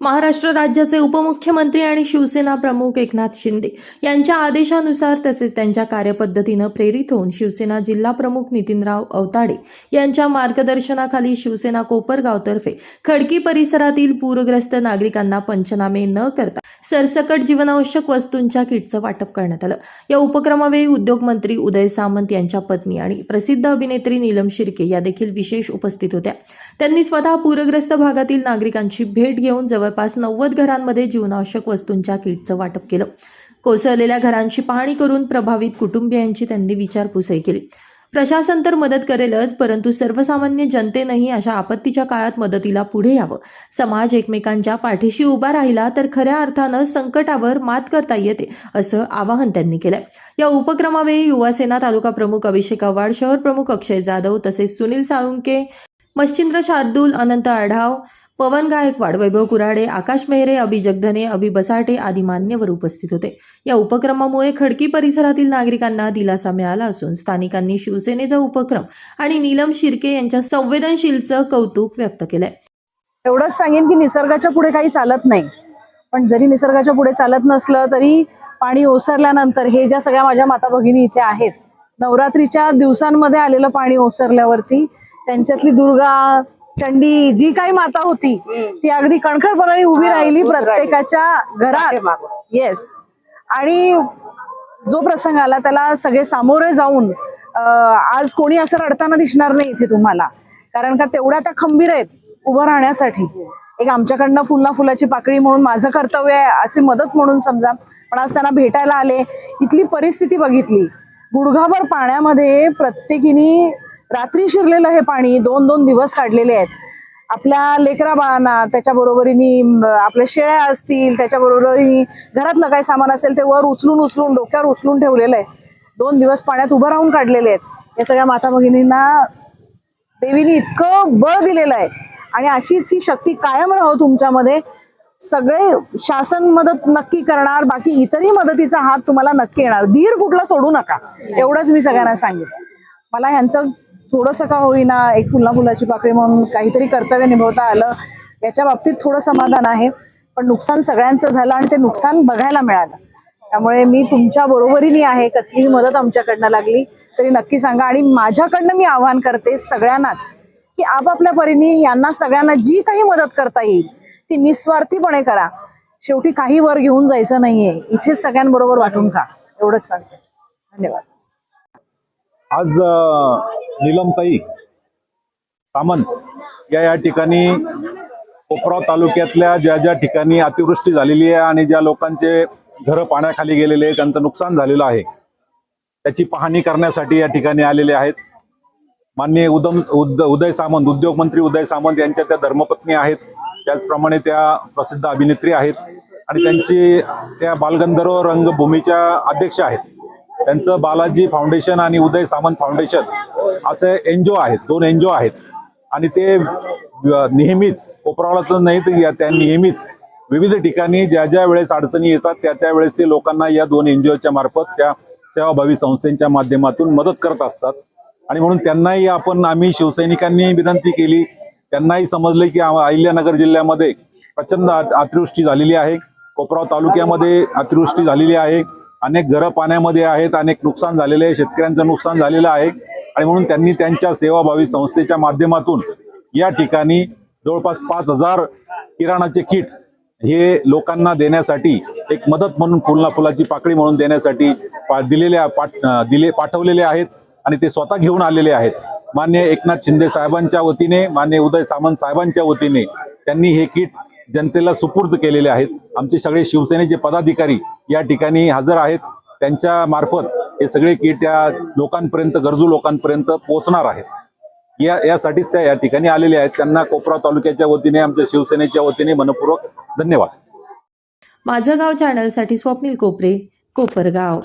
महाराष्ट्र राज्याचे उपमुख्यमंत्री आणि शिवसेना प्रमुख एकनाथ शिंदे यांच्या आदेशानुसार तसेच त्यांच्या कार्यपद्धतीनं प्रेरित होऊन शिवसेना जिल्हा प्रमुख नितीनराव अवताडे यांच्या मार्गदर्शनाखाली शिवसेना कोपरगावतर्फे खडकी परिसरातील पूरग्रस्त नागरिकांना पंचनामे न करता सरसकट जीवनावश्यक वस्तूंच्या किटचं वाटप करण्यात आलं. या उपक्रमावेळी उद्योगमंत्री उदय सामंत यांच्या पत्नी आणि प्रसिद्ध अभिनेत्री नीलम शिर्के या देखील विशेष उपस्थित होत्या. त्यांनी स्वतः पूरग्रस्त भागातील नागरिकांची भेट घेऊन जवळ जवळपास नव्वद घरांमध्ये जीवनावश्यक वस्तूंच्या किटचं वाटप केलं. कोसळलेल्या घरांची पाहणी करून प्रभावित कुटुंबियांची त्यांनी विचारपूसही केली. प्रशासन तर मदत करेलच परंतु सर्वसामान्य जनतेनंही अशा आपत्तीच्या काळात मदतीला पुढे यावं. समाज एकमेकांच्या पाठीशी उभा राहिला तर खऱ्या अर्थानं संकटावर मात करता येते असं आवाहन त्यांनी केलंय. या उपक्रमावेळी युवासेना तालुका प्रमुख अभिषेक आव्हाड शहर प्रमुख अक्षय जाधव तसेच सुनील साळुंके मच्छिंद्र शार्दूल अनंत आढाव पवन गायकवाड वैभव कुराडे आकाश मेहरे अभि जगधने अभि बसाटे आदी मान्यवर उपस्थित होते. या उपक्रमामुळे खडकी परिसरातील नागरिकांना दिलासा मिळाला असून स्थानिकांनी शिवसेनेचा उपक्रम आणि नीलम शिर्के यांच्या संवेदनशीलचं कौतुक व्यक्त केलंय. एवढंच सांगेन की निसर्गाच्या पुढे काही चालत नाही. पण जरी निसर्गाच्या पुढे चालत नसलं तरी पाणी ओसरल्यानंतर हे ज्या सगळ्या माझ्या माता भगिनी इथे आहेत नवरात्रीच्या दिवसांमध्ये आलेलं पाणी ओसरल्यावरती त्यांच्यातली दुर्गा चंडी जी काही माता होती ती अगदी कणखरपणाने उभी राहिली प्रत्येकाच्या घरात. येस आणि जो प्रसंग आला त्याला सगळे सामोरे जाऊन आज कोणी असं रडताना दिसणार नाही इथे तुम्हाला. कारण का तेवढ्या त्या खंबीर आहेत उभं राहण्यासाठी. एक आमच्याकडनं फुलना फुलाची पाकळी म्हणून माझं कर्तव्य आहे अशी मदत म्हणून समजा. पण आज त्यांना भेटायला आले इथली परिस्थिती बघितली. गुडघाभर पाण्यामध्ये प्रत्येकीने रात्री शिरलेलं हे पाणी दोन दोन दिवस काढलेले आहेत. आपल्या लेकरा बाळांना त्याच्या बरोबरीने आपल्या शेळ्या असतील त्याच्या बरोबरीने घरातलं काय सामान असेल ते वर उचलून उचलून डोक्यावर उचलून ठेवलेलं आहे. दोन दिवस पाण्यात उभं राहून काढलेले आहेत. या सगळ्या माता भगिनींना देवीने इतकं बळ दिलेलं आहे. आणि अशीच ही शक्ती कायम राहो तुमच्यामध्ये. सगळे शासन मदत नक्की करणार बाकी इतरही मदतीचा हात तुम्हाला नक्की येणार. धीर कुठला सोडू नका. एवढंच मी सगळ्यांना सांगितलं मला ह्यांचं थोडंसं का होईना एक फुलना फुलाची पाकळी म्हणून काहीतरी कर्तव्य निभवता आलं याच्या बाबतीत थोडं समाधान आहे. पण नुकसान सगळ्यांचं झालं आणि ते नुकसान बघायला मिळालं. त्यामुळे मी तुमच्या बरोबरीने आहे कसलीही मदत आमच्याकडनं लागली तरी नक्की सांगा. आणि माझ्याकडनं मी आव्हान करते सगळ्यांनाच की आपापल्या परीने यांना सगळ्यांना जी काही मदत करता येईल ती निस्वार्थीपणे करा. शेवटी काही वर घेऊन जायचं नाहीये. इथेच सगळ्यांबरोबर वाटून खा. एवढंच सांगते. धन्यवाद. आज निलमताई सामंत या या ठिकाणी कोपराव तालुक्यातल्या ज्या ज्या ठिकाणी अतिवृष्टी झालेली आहे आणि ज्या लोकांचे घरं पाण्याखाली गेलेले आहे त्यांचं नुकसान झालेलं आहे त्याची पाहणी करण्यासाठी या ठिकाणी आलेले आहेत. माननीय उदम उद उदय सामंत उद्योगमंत्री उदय सामंत यांच्या त्या धर्मपत्नी आहेत. त्याचप्रमाणे त्या प्रसिद्ध अभिनेत्री आहेत. आणि त्यांची त्या बालगंधर्व रंगभूमीच्या अध्यक्ष आहेत. त्यांचं बालाजी फाउंडेशन आणि उदय सामंत फाउंडेशन असे एनजीओ आहेत दोन एनजीओ आहेत. आणि ते नेहमीच कोपरावला तर नाही तर या- त्या नेहमीच विविध ठिकाणी ज्या ज्या वेळेस अडचणी येतात त्या त्यावेळेस ते लोकांना या दोन एनजीओच्या मार्फत त्या सेवाभावी संस्थेच्या माध्यमातून मदत करत असतात. आणि म्हणून त्यांनाही आपण आम्ही शिवसैनिकांनी विनंती केली. त्यांनाही समजले की अहिल्यानगर जिल्ह्यामध्ये प्रचंड अतिवृष्टी झालेली आहे. कोपराव तालुक्यामध्ये अतिवृष्टी झालेली आहे. अनेक घरं पाण्यामध्ये आहेत अनेक नुकसान झालेले आहे. शेतकऱ्यांचं नुकसान झालेलं आहे. आणि म्हणून त्यांनी त्यांच्या सेवाभावी संस्थेच्या माध्यमातून या ठिकाणी जवळपास पाच हजार किराणाचे किट हे लोकांना देण्यासाठी एक मदत म्हणून फुलना फुलाची पाकळी म्हणून देण्यासाठी पा- दिलेल्या पाठ दिले पाठवलेले आहेत आणि ते स्वतः घेऊन आलेले आहेत. मान्य एकनाथ शिंदे साहेबांच्या वतीने मान्य उदय सामंत साहेबांच्या वतीने त्यांनी हे किट जनतेला सुपूर्द केलेले आहेत. आमचे सगळे शिवसेनेचे पदाधिकारी या ठिकाणी हजर आहेत. त्यांच्या मार्फत हे सगळे किट या लोकांपर्यंत गरजू लोकांपर्यंत पोहोचणार आहेत. या यासाठीच त्या या ठिकाणी आलेल्या आहेत. त्यांना कोपरा तालुक्याच्या वतीने आमच्या शिवसेनेच्या वतीने मनपूर्वक धन्यवाद. माझं गाव चॅनलसाठी स्वप्नील कोपरे कोपरगाव.